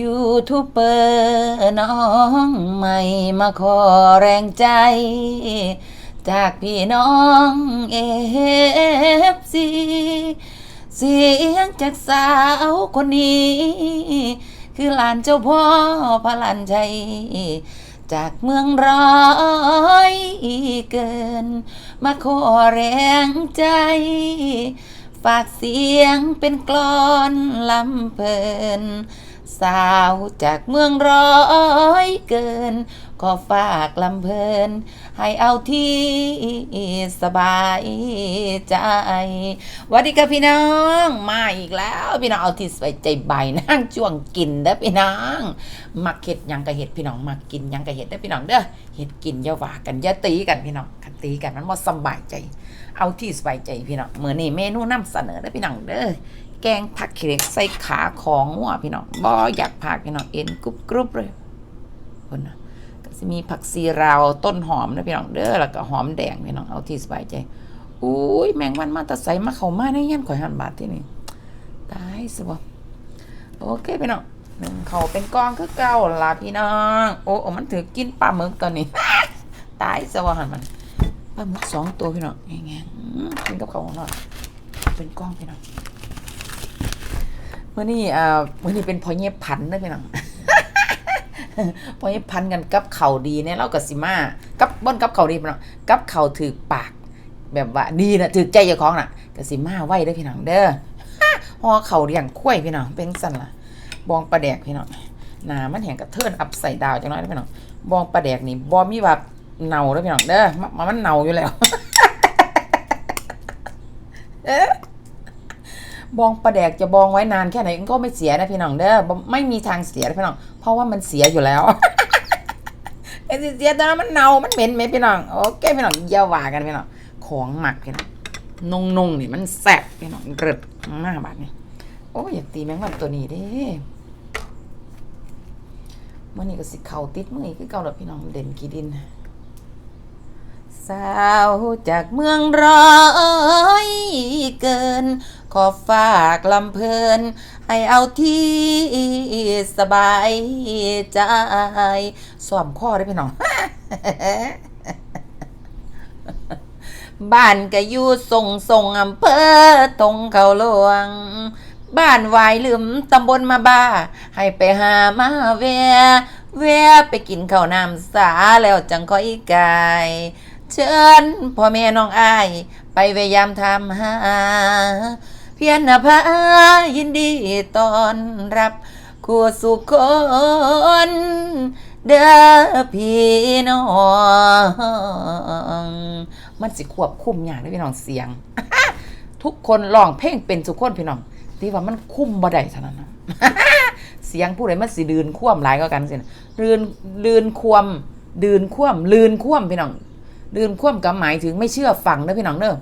ยูทูบเบอร์น้องใหม่มาขอแรงใจ จากพี่น้องเอฟซีเสียงจากสาวคนนี้ คือหลานเจ้าพ่อพระลันชัยจากเมืองร้อยเกิน มาขอแรงใจ ฝากเสียงเป็นกลอนลำเพลิน สาวจากเมืองร้อยเกิน ก็ฝากลำเพลิน ให้เอาที่สบายใจวัสดีค่ะพี่น้อง มาอีกแล้ว พี่น้องเอาที่สบายใจใบนั่งจ้วงกินเด้อพี่น้องมักเห็ดยังกะเห็ดพี่น้องมักกินยังกะเห็ดเด้อพี่น้องเด้อเห็ดกินอย่าว่ากันอย่าตีกันพี่น้องคันตีกันมันบ่สบายใจ เอาที่สบายใจพี่น้องมื้อนี้เมนูนำเสนอเด้อพี่น้องเด้อ กงผักเขียดใส่ขาของหัวพี่น้องบ่อยากผักพี่น้องเอ็นกรุบกรุบเลยคนนะก็จะมีผักซีราวต้นหอมนะพี่น้องเด้อแล้วก็หอมแดงพี่น้องเอาที่สบายใจอุ้ยแมงวันมาตะใส่มาเข้ามาในยันข่อยหันบาทที่นี่ตายสิบโอเคพี่น้องหนึ่งเขาเป็นกองคือเก่าล่ะพี่น้องโอ้โอมันถือกินปลาหมึกตอนนี้ตายสิบหันมันปลาหมึกสองตัวพี่น้องแง่ๆกินกับเขาวหน่อยเป็นกองพี่น้อง มื่อนี้อ่ามื่อนี้เป็นพอเงียบพันธุ์เด้อพี่น้องพอเงียบพันกันกับเข่าดีเนี่ยเรากับสิมากับบนกับเข่าดีพี่น้องกับเข่าถือปาก แบบว่าดีนะถือใจเจ้าของน่ะกับสิมาไหว้เด้พี่น้องเด้อห่อเข่าอย่างคุ้ยพี่น้องเป็นสันล่ะบองปลาแดกพี่น้องหนามันแห้งกระเทินอัพใส่ดาวจังน้อยเด้พี่น้องบองปลาแดกนี่บอมีแบบเน่าเด้พี่น้องเด้อมันมันเน่าอยู่แล้ว บองปลาแดกจะบองไว้นานแค่ไหนก็ไม่เสียนะพี่น้องเด้อไม่มีทางเสียนะพี่น้อง เพราะว่ามันเสียอยู่แล้วไอ้ที่เสียตอนนั้นมันเน่ามันเหม็นไหมพี่น้องโอเคพี่น้องอย่าว่ากันพี่น้องของหมักพี่น้องนงนงๆนี่มันแซ่บพี่น้องเริดมากบาดนี่โอ้ยอย่าตีแมงวันตัวนี้เด้เมื่อนี้ก็สิเข่าติดมืออีกคือเก่าแล้วพี่น้องเด่นกีดิน สาวจากเมืองร้อยเกิน ขอฝากลำเพลิน ให้เอาที่สบายใจซ้อมข้อได้พี่น้องบ้านก็อยู่ส่งส่งอำเภอตรงเขาหลวง บ้านวายลืมตำบลมาบ้า ให้ไปหามาแวะแวะไปกินข้าวน้ำสาแล้วจังค่อยกาย เชิญพ่อแม่น้องอาย ไปพยายามทำหา เพียรนภายินดีตอนรับคู่สุขคน เด้อพี่น้อง มันสิควบคุมอย่างได้พี่น้องเสียง ทุกคนร้องเพลงเป็นทุกคนพี่น้องที่ว่ามันคุ้มบ่ได้เท่านั้นนะเสียงผู้ใดมันสิดืนคว่ำหลายก็กันสินะลืนลืนคว่ำดืนคว่ำลืนคว่ำพี่น้อง ลืนคว่ำก็หมายถึงไม่เชื่อฟังเด้อพี่น้องเด้อ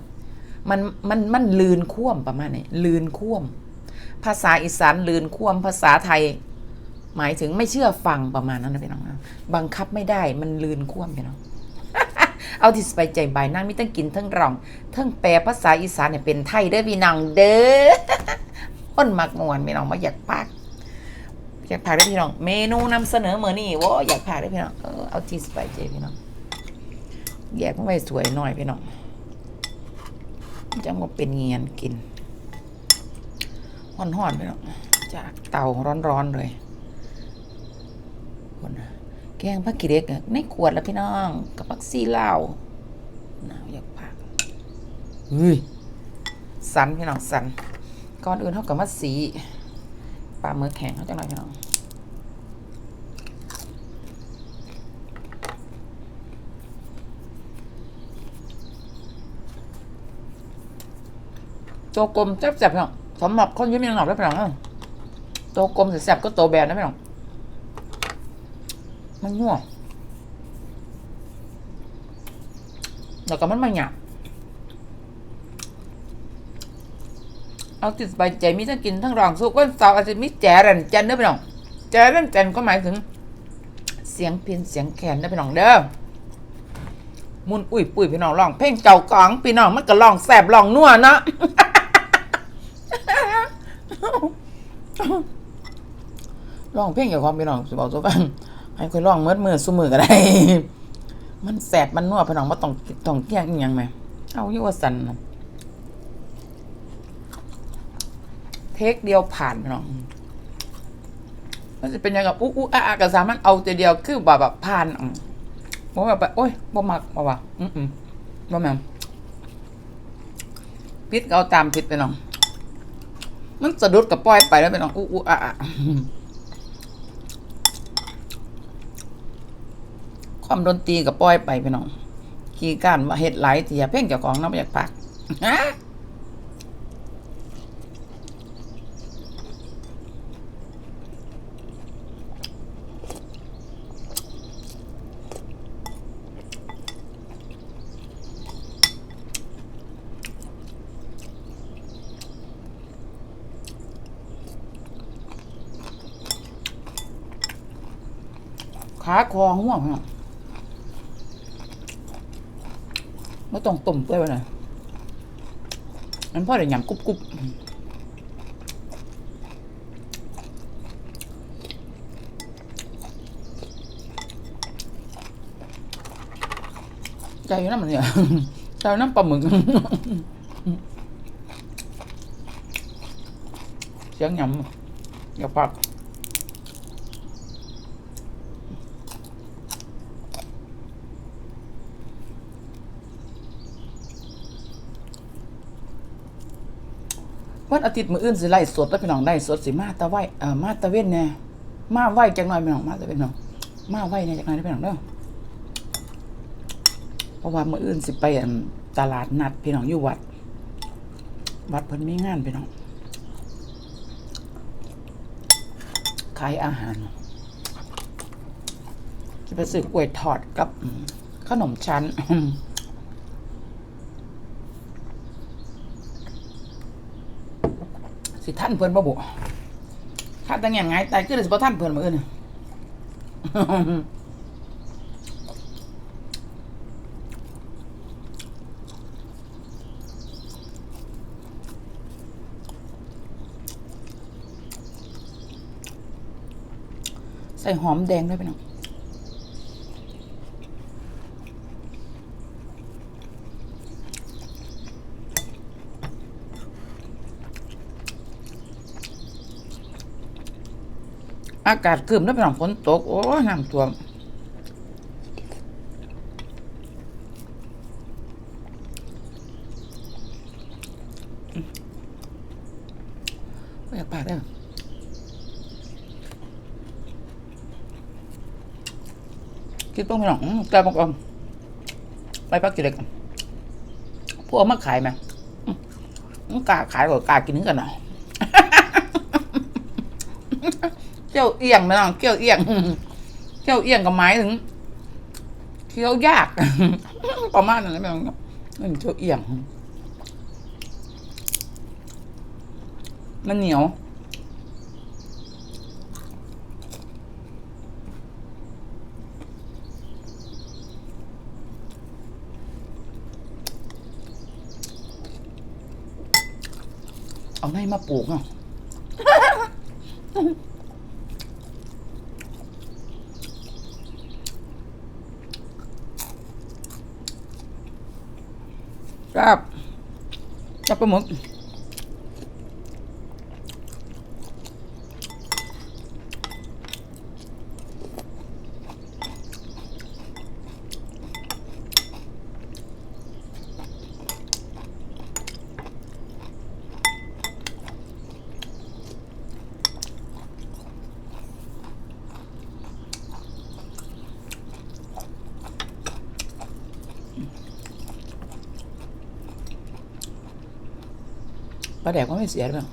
มันมันมันลืนคว่ำประมาณนี้ลืนคว่ำภาษาอีสานลืนคว่ำภาษาไทย หมายถึงไม่เชื่อฟังประมาณนั้นนะพี่น้องนะบังคับไม่ได้มันลืนคว่ำพี่น้องเอาที่สบายใจบายนั่งไม่ต้องกินทั้งร้องทั้งแปลภาษาอีสานเนี่ยเป็นไทยเด้อพี่น้องเด้ออ้นมักมวนพี่น้องมาอยากพักอยากพากได้พี่น้อง เมนูนำเสนอเหมือนี่ว่าอยากพากได้พี่น้องเออเอาที่สบายใจพี่น้อง แยกมันไว้สวยหน่อยพี่น้องจังว่าเป็นเงียนกินห่อนๆพี่น้องจากเตาร้อนๆเลยคนนะแกงผักกีเด็กอะในขวดแล้วพี่น้องกับผักซีเหล้าวหนาวอยากพักเฮ้ยสันพี่น้องสันก่อนอื่นเขากับมาสีปลาหมึกแข็งเขาจังไรพี่น้อง ตัวกลมแซ่บๆพี่น้องสำหรับคนยิ้มยังหลับได้พี่น้องตัวกลมแซ่บๆก็ตัวแบนนะพี่น้องมันง่วแล้วก็มันไม่หยาบเอาติดสบายใจมีทั้งกินทั้งรองสุกวันเสาร์อาจจะมีแจรันจันเด้อพี่น้องแจรันจันก็หมายถึง เสียงเพียนเสียงแคนเด้อพี่น้องเด้อมุนอุ้ยปุ้ยพี่น้องร้องเพลงเจ้ากองพี่น้องมันก็ร้องแสบร้องนัวเนาะ ร้องเพลงเกี่ยวกับพี่น้องสิบอกตัวฟังให้ค่อยร้องเมื่อมือซุมือก็ได้ มันแสบมันนัวพี่น้องบ่ต้องต้องเกี่ยงอีหยังแหมเอาอยู่ว่าสันเทคเดียวผ่านพี่น้องมันจะเป็นยังกับอุ๊อุ๊อะอะก็สามารถเอาแต่เดียวคือแบบแบบผ่านอะบ่แบบโอ้ยบ่มักบ่ว่าอืมอืมบ่แม่นพิษเอาตามพิษไปน้อง มันสะดุดกับป้อยไปแล้วเป็นองอุ๊อุ๊อะอะความดนตรีกับป้อยไปพี่น้องขี่การว่าเฮ็ดไหลเทียเพ่งเจ้าของน้ำอยากพัก ขาคอห่วงพี่น้องไม่ต้องต้มเปื่อยไปหน่อยมันพ่อได้หยำกรุบกรุบใจอยู่น้ำมันเนี่ยใจน้ำปลาหมึกเสียงหยำอย่าปัก วันอาทิตย์มื้ออื่นสิไล่สดแล้วพี่น้องได้สดสิมาตะไว้เอ่อมาตะเว้นแน่มาไว้จังหน่อยพี่น้องมาตะเว้นน้องมาไว้แน่จังหน่อยพี่น้องเด้อเพราะว่ามื้ออื่นสิไปตลาดนัดพี่น้องอยู่วัด วัดเพิ่นมีงานพี่น้องขายอาหารจะไปซื้อกล้วยทอดกับขนมชั้น สิท่านเพิ่นบ่บุถ้าตั้งอย่างไงตายคือสิบ่ท่านเพิ่นมื้ออื่นใส่หอมแดงด้วยพี่น้อง อากาศครึมแล้วพี่น้องฝนตก โอ้น้ำท่วมอยากปากได้อคิดต้องพี่น้องแกบอกก่อนไปปักจิเล็กพวกเอามาขายไหมอืมอืมกล้าขายกว่ากล้ากินนึงกันหน่อย เกี่ยวเอียงนะน้องเกี่ยวเอียงเกี่ยวเอียงกับไม้ถึงเคี้ยวยาก ประมาณนั้นนะแม่น้องเกี่ยวเอียง มันเหนียวเอาในมาปลูกเนาะ ครับจับปลาหมึก ปลาแดกก็ไม่เสียหรอก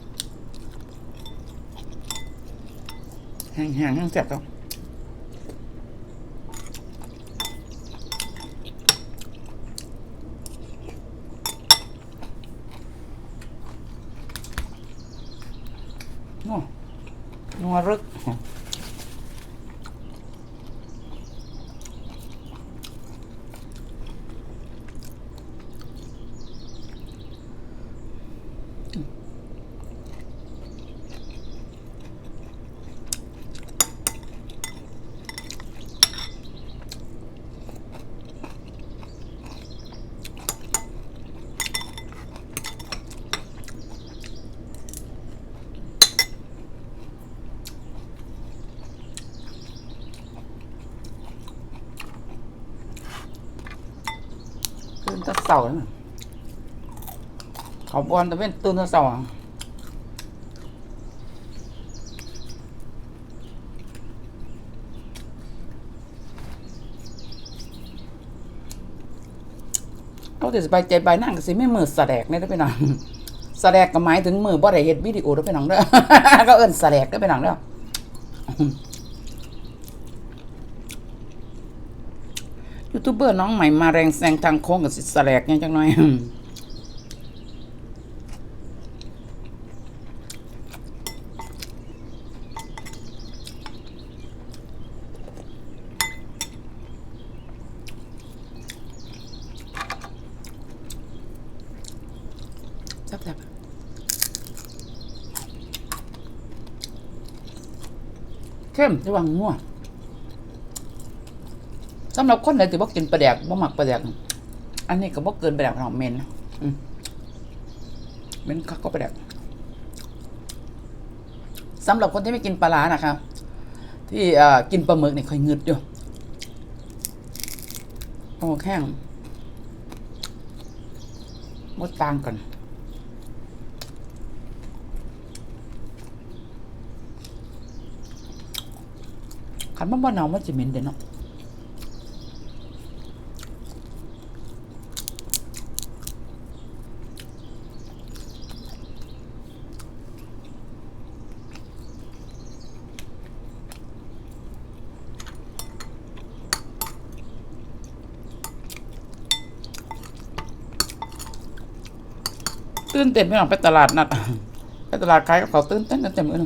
แห้งๆแห้งแสบต้องนัวนัวรึก เสาร์เขาบอลตะเว้นตื่นเสาร์เอาแต่สบายใจไปนั่งก็สิไม่มือแสดกเนี่ยได้ไปหนังแสดกก็หมายถึงมือบ่ได้เฮ็ดวิดีโอได้อไปหนังเด้อก็เอิ้นแสดกได้ไปหนังเด้อ ยูทูบเบอร์น้องใหม่มาแรงแซงทางโค้งกับสิสแลกเนี่ยจังหน่อยแซ่บๆเข้มระวังงัว สำหรับคนไหนที่บ่กินปลาแดกบ่มักปลาแดกอันนี้ก็บ่เกินปลาแดกหรอกเมนเมนคักก็ปลาแดกสำหรับคนที่ไม่กินปลาร้านะคะที่กินปลาหมึกเนี่ยค่อยงึดอยู่โอ้แข้งมดต่างกันคันมันบ่หนาวมันจะเหม็นเด้เนาะ ตื่นเต้นพี่น้องไปตลาดนัดไปตลาดขายกับเขาตื่นเต้นกันเต็มเลย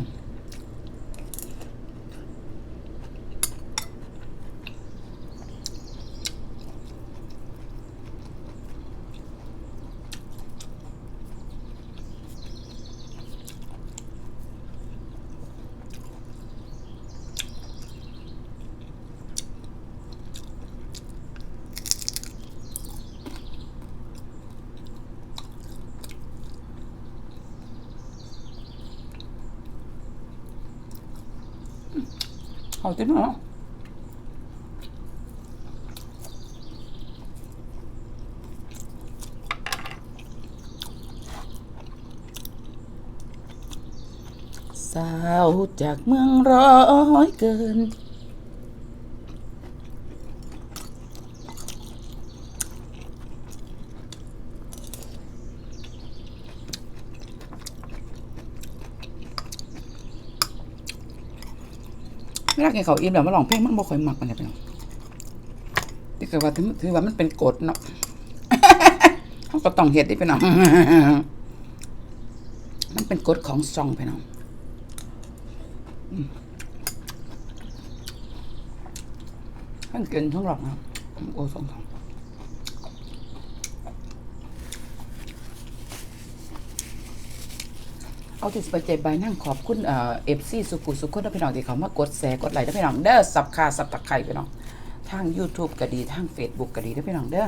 น้องเขาตื่นเนาะสาวจากเมืองร้อยเกิน ลากินเขาอิ่มแล้วมาลองเพลงมันบ่ค่อยมักปานใดไปเนที่ก็ว่าถือว่ามันเป็นกฎเนาะเขาก็ต้องเฮ็ดได้ไปเนาะมันเป็นกฎของซองไปเนาะอืมทั้งกินทั้งหลอกนะโอ้สองสอง เอาที่สบายใจใบนั่งขอบคุณเอ่อฟซีสุขุสุขคนพี่น้องที่เขามากดแชร์กดไลค์นะพี่น้องเด้อสับคาสับตะไคร้พี่น้องทาง YouTube ก็ดีทาง Facebook ก็ดีนะพี่น้องเด้อ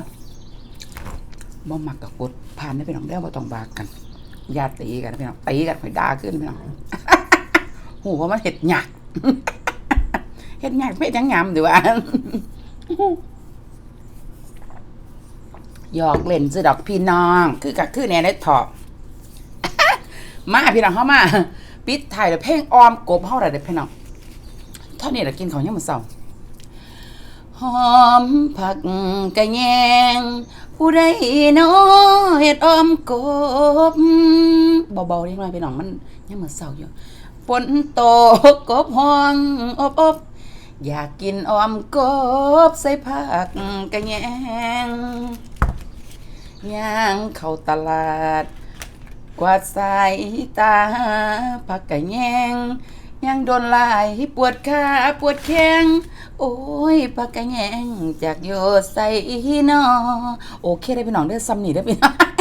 บ่มักกับกดผ่านนะพี่น้องเด้อบ่ต้องบากกันญาติตีกันนะพี่น้องตีกันค่อยด่าขึ้นพี่น้องหูว่ามันเฮ็ดหยักเฮ็ดหยักไม่จังงามดีว่าหยอกเล่นซื้อดอกพี่น้อง คือกัคือแน่ได้ถอบ มาพี่น้องเข้ามา ปิดถ่ายแล้วเพลงออมกบเฮาได้เด้อพี่น้องเท่านี้ละกินของยามมื้อเช้าหอมผักกะแยง ผู้ใดน้อเฮ็ดออมกบเบาๆเล็กน้อยพี่น้องมันยามมื้อเช้าอยู่ฝนตกกบห้องอบอบอยากกินออมกบใส่ผักกะแยงย่างเข้าตลาด กวาดสายตาพักกะแยงยังโดนลายปวดขาปวดแข้งโอ้ยพักกะแยงจากโยใส่นอโอเคได้พี่น้องเด้อซ้ำนี่ได้พี่น้อง